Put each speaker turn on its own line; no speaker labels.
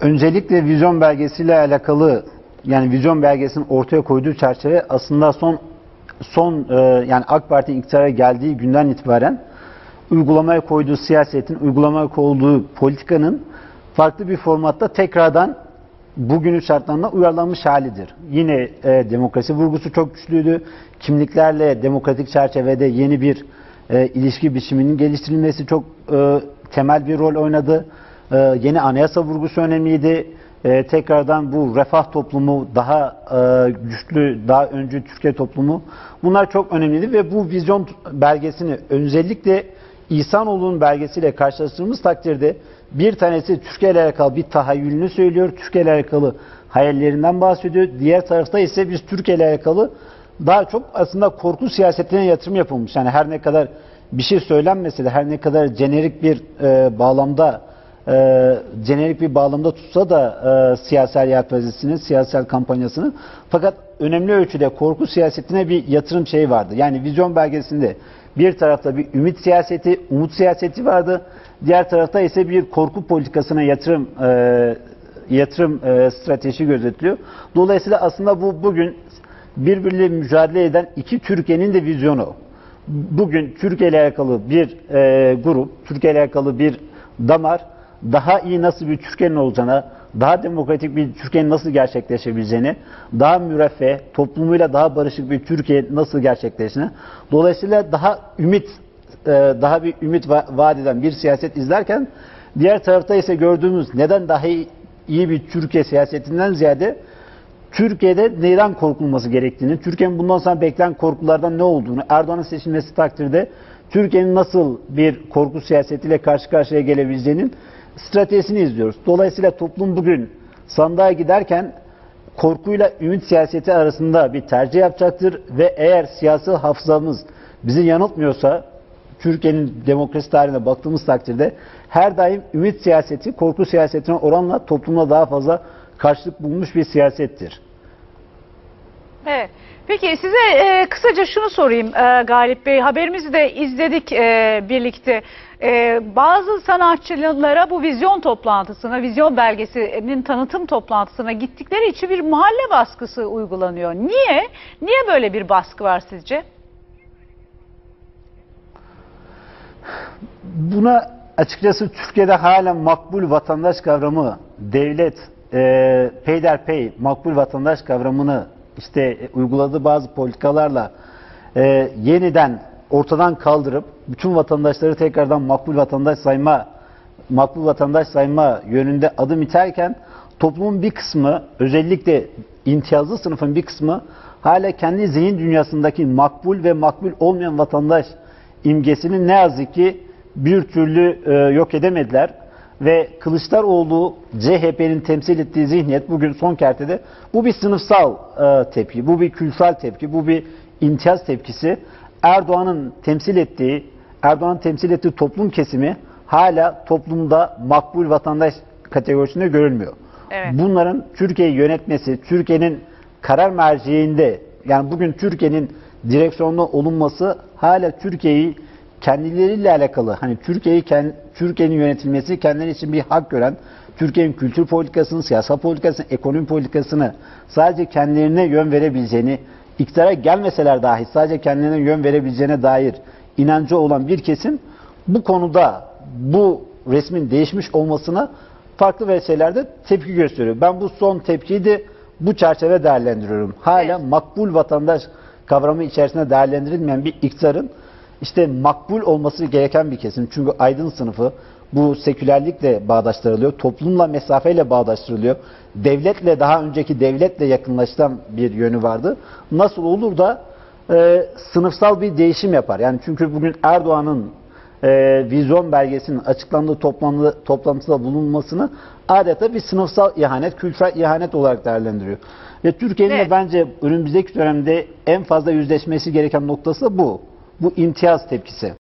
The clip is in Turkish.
Öncelikle vizyon belgesiyle alakalı yani vizyon belgesinin ortaya koyduğu çerçeve aslında son son e, yani AK Parti iktidara geldiği günden itibaren uygulamaya koyduğu siyasetin, uygulamaya koyduğu politikanın farklı bir formatta tekrardan bugünün şartlarına uyarlanmış halidir. Yine e, demokrasi vurgusu çok güçlüydü. Kimliklerle demokratik çerçevede yeni bir e, ilişki biçiminin geliştirilmesi çok e, temel bir rol oynadı. E, yeni anayasa vurgusu önemliydi. E, tekrardan bu refah toplumu daha e, güçlü, daha öncü Türkiye toplumu bunlar çok önemliydi ve bu vizyon belgesini özellikle İhsanoğlu'nun belgesiyle karşılaştırdığımız takdirde bir tanesi Türkiye ile alakalı bir tahayyülünü söylüyor, Türkiye ile alakalı hayallerinden bahsediyor. Diğer tarafta ise biz Türkiye ile alakalı daha çok aslında korku siyasetine yatırım yapılmış. Yani her ne kadar bir şey söylenmese de her ne kadar jenerik bir e, bağlamda e, jenerik bir bağlamda tutsa da e, siyasal yelpazesini, siyasal kampanyasını fakat önemli ölçüde korku siyasetine bir yatırım şeyi vardı. Yani vizyon belgesinde bir tarafta bir ümit siyaseti, umut siyaseti vardı. Diğer tarafta ise bir korku politikasına yatırım e, yatırım e, strateji gözetiliyor. Dolayısıyla aslında bu bugün birbiriyle mücadele eden iki Türkiye'nin de vizyonu. Bugün Türkiye ile alakalı bir e, grup, Türkiye ile alakalı bir damar daha iyi nasıl bir Türkiye'nin olacağına, daha demokratik bir Türkiye'nin nasıl gerçekleşebileceğini, daha müreffeh, toplumuyla daha barışık bir Türkiye nasıl gerçekleşeceğini, dolayısıyla daha ümit, e, daha bir ümit vaat eden bir siyaset izlerken, diğer tarafta ise gördüğümüz neden daha iyi bir Türkiye siyasetinden ziyade Türkiye'de neyden korkulması gerektiğini, Türkiye'nin bundan sonra beklenen korkulardan ne olduğunu, Erdoğan'ın seçilmesi takdirde Türkiye'nin nasıl bir korku siyasetiyle karşı karşıya gelebileceğinin stratejisini izliyoruz. Dolayısıyla toplum bugün sandığa giderken korkuyla ümit siyaseti arasında bir tercih yapacaktır ve eğer siyasi hafızamız bizi yanıltmıyorsa Türkiye'nin demokrasi tarihine baktığımız takdirde her daim ümit siyaseti korku siyasetine oranla toplumda daha fazla karşılık bulmuş bir siyasettir.
Evet. Peki size e, kısaca şunu sorayım e, Galip Bey. Haberimizi de izledik e, birlikte. E, bazı sanatçılara bu vizyon toplantısına, vizyon belgesinin tanıtım toplantısına gittikleri için bir mahalle baskısı uygulanıyor. Niye? Niye böyle bir baskı var sizce?
Buna açıkçası Türkiye'de hala makbul vatandaş kavramı, devlet, e, peyderpey makbul vatandaş kavramını işte e, uyguladığı bazı politikalarla e, yeniden ortadan kaldırıp bütün vatandaşları tekrardan makbul vatandaş sayma makbul vatandaş sayma yönünde adım iterken toplumun bir kısmı özellikle imtiyazlı sınıfın bir kısmı hala kendi zihin dünyasındaki makbul ve makbul olmayan vatandaş imgesini ne yazık ki bir türlü e, yok edemediler ve Kılıçdaroğlu CHP'nin temsil ettiği zihniyet bugün son kertede bu bir sınıfsal e, tepki, bu bir külsel tepki, bu bir imtiyaz tepkisi. Erdoğan'ın temsil ettiği, Erdoğan'ın temsil ettiği toplum kesimi hala toplumda makbul vatandaş kategorisinde görülmüyor.
Evet.
Bunların Türkiye'yi yönetmesi, Türkiye'nin karar merceğinde yani bugün Türkiye'nin direksiyonda olunması hala Türkiye'yi kendileriyle alakalı hani Türkiye'yi Türkiye'nin yönetilmesi kendileri için bir hak gören Türkiye'nin kültür politikasını, siyasal politikasını, ekonomi politikasını sadece kendilerine yön verebileceğini, iktidara gelmeseler dahi sadece kendilerine yön verebileceğine dair inancı olan bir kesim bu konuda bu resmin değişmiş olmasına farklı vesiselerde tepki gösteriyor. Ben bu son tepkiyi de bu çerçeve değerlendiriyorum. Hala makbul vatandaş kavramı içerisinde değerlendirilmeyen bir iktidarın işte makbul olması gereken bir kesim. Çünkü aydın sınıfı bu sekülerlikle bağdaştırılıyor, toplumla mesafeyle bağdaştırılıyor. Devletle daha önceki devletle yakınlaşan bir yönü vardı. Nasıl olur da e, sınıfsal bir değişim yapar? Yani çünkü bugün Erdoğan'ın e, vizyon belgesinin açıklandığı toplantıda, toplantıda bulunmasını adeta bir sınıfsal ihanet, kültürel ihanet olarak değerlendiriyor. Ve Türkiye'nin evet. de bence önümüzdeki dönemde en fazla yüzleşmesi gereken noktası bu bu imtiyaz tepkisi.